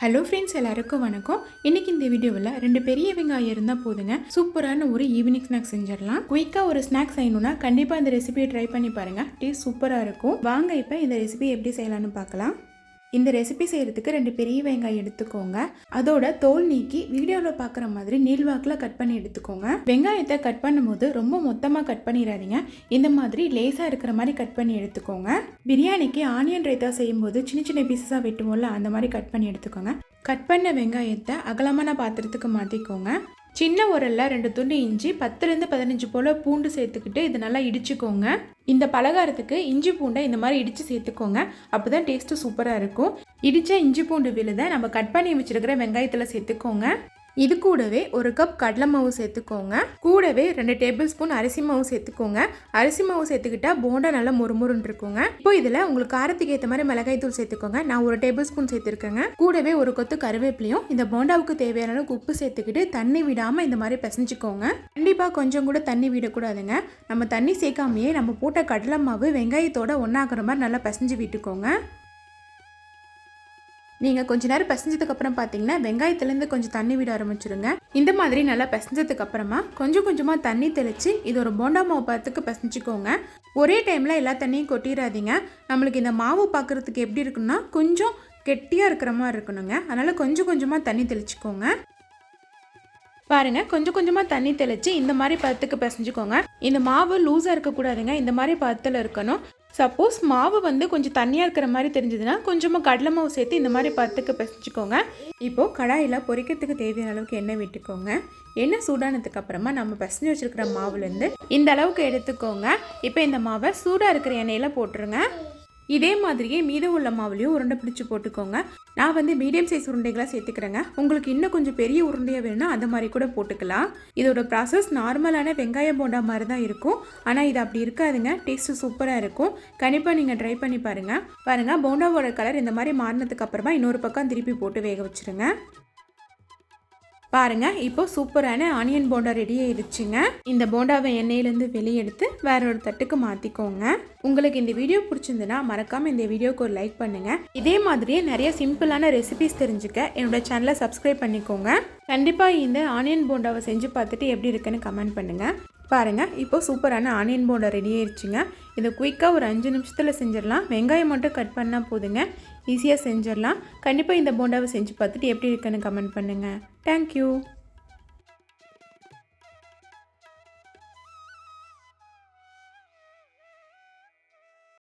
Hello friends எல்லாருக்கும் வணக்கம். இன்னைக்கு இந்த வீடியோவில் ரெண்டு பெரிய வெங்காயம் இருந்தால் போதுங்க. சூப்பரான ஒரு ஈவினிங் ஸ்நாக்ஸ் செஞ்சிடலாம். குயிக்காக ஒரு ஸ்நாக்ஸ் செய்யணும்னா கண்டிப்பாக இந்த ரெசிபியை ட்ரை பண்ணி பாருங்கள் டேஸ்ட் சூப்பராக இருக்கும். வாங்க இப்போ இந்த ரெசிபி எப்படி செய்யலாம்னு பார்க்கலாம். இந்த ரெசிபி செய்கிறதுக்கு ரெண்டு பெரிய வெங்காயம் எடுத்துக்கோங்க. அதோட தோல் நீக்கி வீடியோவில் பார்க்குற மாதிரி நீள்வாக்கில் கட் பண்ணி எடுத்துக்கோங்க. வெங்காயத்தை கட் பண்ணும்போது ரொம்ப மொத்தமாக கட் பண்ணிடாதீங்க. இந்த மாதிரி லேசாக இருக்கிற மாதிரி கட் பண்ணி எடுத்துக்கோங்க. பிரியாணிக்கு ஆனியன் ரைத்தா செய்யும்போது சின்ன சின்ன பீசஸாக வெட்டுவோம்ல அந்த மாதிரி கட் பண்ணி எடுத்துக்கோங்க. கட் பண்ண வெங்காயத்தை அகலமான பாத்திரத்துக்கு மாற்றிக்கோங்க சின்ன உரல்ல ரெண்டு துண்டு இஞ்சி பத்துலேருந்து பதினஞ்சு போல் பூண்டு சேர்த்துக்கிட்டு இது நல்லா இடிச்சுக்கோங்க. இந்த பலகாரத்துக்கு இஞ்சி பூண்டை இந்த மாதிரி இடித்து சேர்த்துக்கோங்க. அப்போ தான் டேஸ்ட்டு சூப்பராக இருக்கும். இடித்த இஞ்சி பூண்டு விழுதை நம்ம கட் பண்ணி வச்சிருக்கிற வெங்காயத்தில் சேர்த்துக்கோங்க. இது கூடவே ஒரு கப் கடலை மாவு சேர்த்துக்கோங்க. கூடவே ரெண்டு டேபிள் ஸ்பூன் அரிசி மாவு சேர்த்துக்கோங்க. அரிசி மாவு சேர்த்துக்கிட்டா போண்டா நல்லா முறுமுறுன்னு இருக்குங்க. இப்போ இதில் உங்களுக்கு காரத்துக்கு ஏற்ற மாதிரி மிளகாய் தூள் சேர்த்துக்கோங்க. நான் ஒரு டேபிள் ஸ்பூன் சேர்த்துருக்கேங்க. கூடவே ஒரு கொத்து கருவேப்பிலையும் இந்த போண்டாவுக்கு தேவையான அளவுக்கு உப்பு சேர்த்துக்கிட்டு தண்ணி விடாமல் இந்த மாதிரி பிசைஞ்சுக்கோங்க. கண்டிப்பாக கொஞ்சம் கூட தண்ணி விடக்கூடாதுங்க. நம்ம தண்ணி சேர்க்காமையே நம்ம போட்ட கடலை மாவு வெங்காயத்தோட ஒன்றாக்குற மாதிரி நல்லா பிசைஞ்சு விட்டுக்கோங்க. நீங்கள் கொஞ்ச நேரம் பிசைஞ்சதுக்கு அப்புறம் பார்த்தீங்கன்னா வெங்காயத்துலேருந்து கொஞ்சம் தண்ணி விட ஆரம்பிச்சிருங்க. இந்த மாதிரி நல்லா பிசைஞ்சதுக்கு அப்புறமா கொஞ்சம் கொஞ்சமாக தண்ணி தெளித்து இது ஒரு போண்டா மாவு பதத்துக்கு பிசைஞ்சிக்கோங்க. ஒரே டைமில் எல்லா தண்ணியும் கொட்டிடாதீங்க நம்மளுக்கு இந்த மாவு பார்க்குறதுக்கு எப்படி இருக்குன்னா கொஞ்சம் கெட்டியாக இருக்கிற மாதிரி இருக்கணுங்க. அதனால் கொஞ்சம் கொஞ்சமாக தண்ணி தெளிச்சுக்கோங்க. பாருங்கள் கொஞ்சம் கொஞ்சமாக தண்ணி தெளித்து இந்த மாதிரி பதத்துக்கு பிசைஞ்சுக்கோங்க. இந்த மாவு லூஸாக இருக்கக்கூடாதுங்க. இந்த மாதிரி பதத்தில் இருக்கணும். சப்போஸ் மாவு வந்து கொஞ்சம் தண்ணியாக இருக்கிற மாதிரி தெரிஞ்சதுன்னா கொஞ்சமாக கடலை மாவு சேர்த்து இந்த மாதிரி பத்துக்கு பிசைஞ்சுக்கோங்க. இப்போது கடாயில் பொரிக்கிறதுக்கு தேவையான அளவுக்கு எண்ணெய் விட்டுக்கோங்க. எண்ணெய் சூடானதுக்கு அப்புறமா நம்ம பிசைஞ்சு வச்சுருக்கிற மாவுலேருந்து இந்த அளவுக்கு எடுத்துக்கோங்க. இப்போ இந்த மாவை சூடாக இருக்கிற எண்ணெயில் போட்டுருங்க. இதே மாதிரியே மீதம் உள்ள மாவுலையும் உருண்டை பிடிச்சி போட்டுக்கோங்க. நான் வந்து மீடியம் சைஸ் உருண்டைகளாக சேர்த்துக்கிறேங்க. உங்களுக்கு இன்னும் கொஞ்சம் பெரிய உருண்டையாக வேணும்னா அந்த மாதிரி கூட போட்டுக்கலாம். இதோட ப்ராசஸ் நார்மலான வெங்காயம் போண்டா மாதிரி தான் இருக்கும். ஆனால் இது அப்படி இருக்காதுங்க. டேஸ்ட்டு சூப்பராக இருக்கும். கண்டிப்பாக நீங்கள் ட்ரை பண்ணி பாருங்கள் பாருங்கள் போண்டாவோட கலர் இந்த மாதிரி மாறினதுக்கு அப்புறமா இன்னொரு பக்கம் திருப்பி போட்டு வேக வச்சுருங்க. பாருங்கள் இப்போ சூப்பரான ஆனியன் போண்டா ரெடி ஆயிடுச்சுங்க இந்த போண்டாவை எண்ணெயிலேருந்து வெளியே எடுத்து வேற ஒரு தட்டுக்கு மாற்றிக்கோங்க உங்களுக்கு இந்த வீடியோ பிடிச்சிருந்துன்னா மறக்காமல் இந்த வீடியோக்கு ஒரு லைக் பண்ணுங்கள் இதே மாதிரியே நிறைய சிம்பிளான ரெசிபிஸ் தெரிஞ்சுக்க என்னோட சேனலை சப்ஸ்கிரைப் பண்ணிக்கோங்க. கண்டிப்பாக இந்த ஆனியன் போண்டாவை செஞ்சு பார்த்துட்டு எப்படி இருக்குன்னு கமெண்ட் பண்ணுங்கள் பாருங்கள் இப்போ சூப்பரான ஆனியன் போண்டா ரெடி ஆயிடுச்சுங்க இதை குயிக்காக ஒரு அஞ்சு நிமிஷத்தில் செஞ்சிடலாம். வெங்காயம் மட்டும் கட் பண்ணால் போதுங்க. ஈஸியாக செஞ்சிடலாம். கண்டிப்பாக இந்த போண்டாவை செஞ்சு பார்த்துட்டு எப்படி இருக்குன்னு கமெண்ட் பண்ணுங்கள் தேங்க்யூ